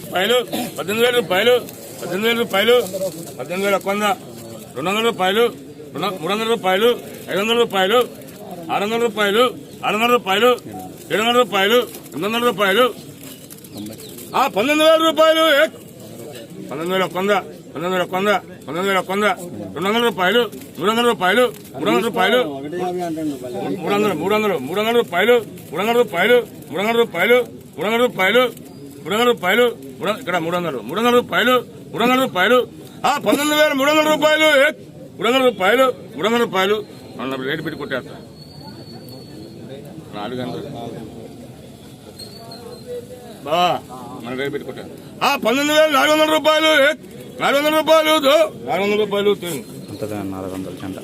రూపాయలు పద్దెనిమిది వేల రూపాయలు పద్దెనిమిది వేల రూపాయలు పద్దెనిమిది వేల ఒక్క వంద రెండు వందల రూపాయలు మూడు వందల రూపాయలు ఐదు వందల రూపాయలు ఆరు వందల రూపాయలు ఆరు వందల రూపాయలు ఏడు వందల రూపాయలు ఎనిమిది వందల రూపాయలు ఆ పంతొమ్మిది వేల రూపాయలు పంతొమ్మిది వేల కొంద పంతొమ్మిది వేల ఒక్క వంద పంతొమ్మిది వేల ఒక్క వంద రెండు వందల రూపాయలు మూడు వందల రూపాయలు మూడు వందల రూపాయలు మూడు వందలు మూడు వందలు మూడు వందల రూపాయలు మూడు వందల రూపాయలు మూడు వందల రూపాయలు మూడు వందల రూపాయలు మూడు వందల రూపాయలు ఇక్కడ మూడు వందలు మూడు వందల రూపాయలు మూడు వందల రూపాయలు ఆ పంతొమ్మిది వేల మూడు వందల రూపాయలు మూడు వందల రూపాయలు మూడు వందల రూపాయలు రేటు పెట్టి కొట్టేస్తా నాలుగు వందలు బా మన రేటు పెట్టి ఆ వేల నాలుగు వందల రూపాయలు నాలుగు వందల రూపాయలు నాలుగు వందల రూపాయలు అంతగా నాలుగు వందల చెంట